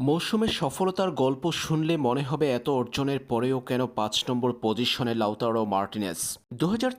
মৌসুমে সফলতার গল্প শুনলে মনে হবে এত অর্জনের পরেও কেন পাঁচ নম্বর পজিশনে লাউতারো মার্টিনেস। দু হাজার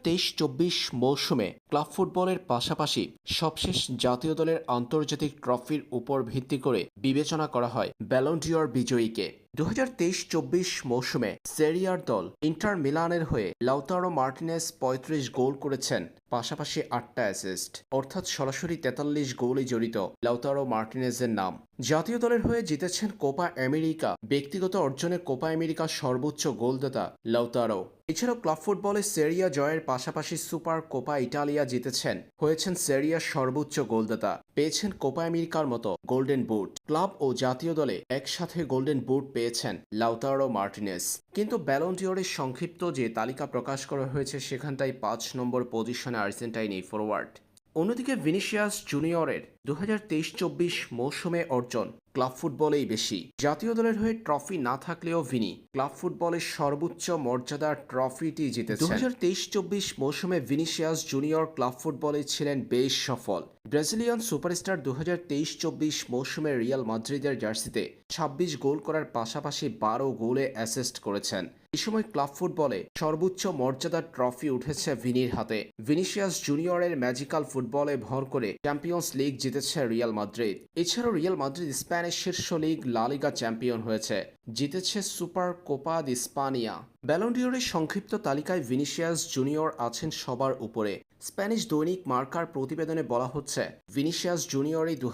মৌসুমে ক্লাব ফুটবলের পাশাপাশি সবশেষ জাতীয় দলের আন্তর্জাতিক ট্রফির উপর ভিত্তি করে বিবেচনা করা হয় ব্যালন্ডিয়র বিজয়ীকে। দু হাজার তেইশ চব্বিশ মৌসুমে সেরিয়ার দল ইন্টার মিলানের হয়ে লাউতারো মার্টিনেস পঁয়ত্রিশ গোল করেছেন, পাশাপাশি আটটা অ্যাসিস্ট অর্থাৎ সরাসরি তেতাল্লিশ গোলে জড়িত লাউতারো মার্টিনেজের নাম। জাতীয় দলের হয়ে জিতেছেন কোপা আমেরিকা। ব্যক্তিগত অর্জনে কোপা আমেরিকা সর্বোচ্চ গোলদাতা লাউতারো। এছাড়াও ক্লাব ফুটবলে সেরিয়া জয়ের পাশাপাশি সুপার কোপা ইটালিয়া জিতেছেন, হয়েছেন সেরিয়ার সর্বোচ্চ গোলদাতা। পেয়েছেন কোপা আমেরিকার মতো গোল্ডেন বুট। ক্লাব ও জাতীয় দলে একসাথে গোল্ডেন বুট পেয়েছেন লাউতারো মার্টিনেস। কিন্তু ব্যালন্টিওরের সংক্ষিপ্ত যে তালিকা প্রকাশ করা হয়েছে সেখানটাই পাঁচ নম্বর পজিশনে আর্জেন্টাইন এই ফরওয়ার্ড অন্যদিকে ভিনিসিয়াস জুনিয়রের দু হাজার তেইশ চব্বিশ মৌসুমে অর্জন ক্লাব ফুটবলেই বেশি। জাতীয় দলের হয়ে ট্রফি না থাকলেও ভিনি ক্লাব ফুটবলের সর্বোচ্চ মর্যাদার ট্রফিটি জিতেছে দু হাজার তেইশ চব্বিশ মৌসুমে ভিনিসিয়াস জুনিয়র ক্লাব ফুটবলে ছিলেন বেশ সফল। ব্রাজিলিয়ান সুপারস্টার দু হাজার তেইশ চব্বিশ মৌসুমে রিয়াল মাদ্রিদের জার্সিতে ছাব্বিশ গোল করার পাশাপাশি বারো গোলে অ্যাসিস্ট করেছেন। এই সময় ক্লাব ফুটবলে সর্বোচ্চ মর্যাদার ট্রফি উঠেছে ভিনির হাতে। ভিনিসিয়াস জুনিয়রের ম্যাজিক্যাল ফুটবলে ভর করে চ্যাম্পিয়ন্স লিগ জিতেছে রিয়াল মাদ্রিদ। এছাড়াও রিয়াল মাদ্রিদ স্প্যানের শীর্ষ লিগ লালিগা চ্যাম্পিয়ন হয়েছে। জিতেছে সুপার কোপা দি স্পানিয়া। ব্যালন্ডিওরের সংক্ষিপ্ত তালিকায় ভিনিসিয়াস জুনিয়র আছেন সবার উপরে। স্প্যানিশ দৈনিক মার্কার প্রতিবেদনে বলা হচ্ছে, ভিনিসিয়াস জুনিয়রই দু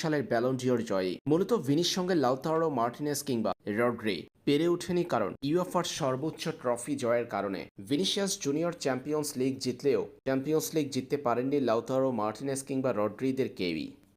সালের ব্যালন্ডিওর জয়ী। মূলত ভিনির সঙ্গে লাউতারো মার্টিনেস কিংবা রড্রি। পেরে ওঠেনি কারণ ইউএফআর সর্বোচ্চ ট্রফি জয়ের কারণে। ভিনিসিয়াস জুনিয়র চ্যাম্পিয়ন্স লিগ জিতলেও চ্যাম্পিয়ন্স লিগ জিততে পারেননি লাউতারো মার্টিনেস কিংবা রড্রিদের কেউই।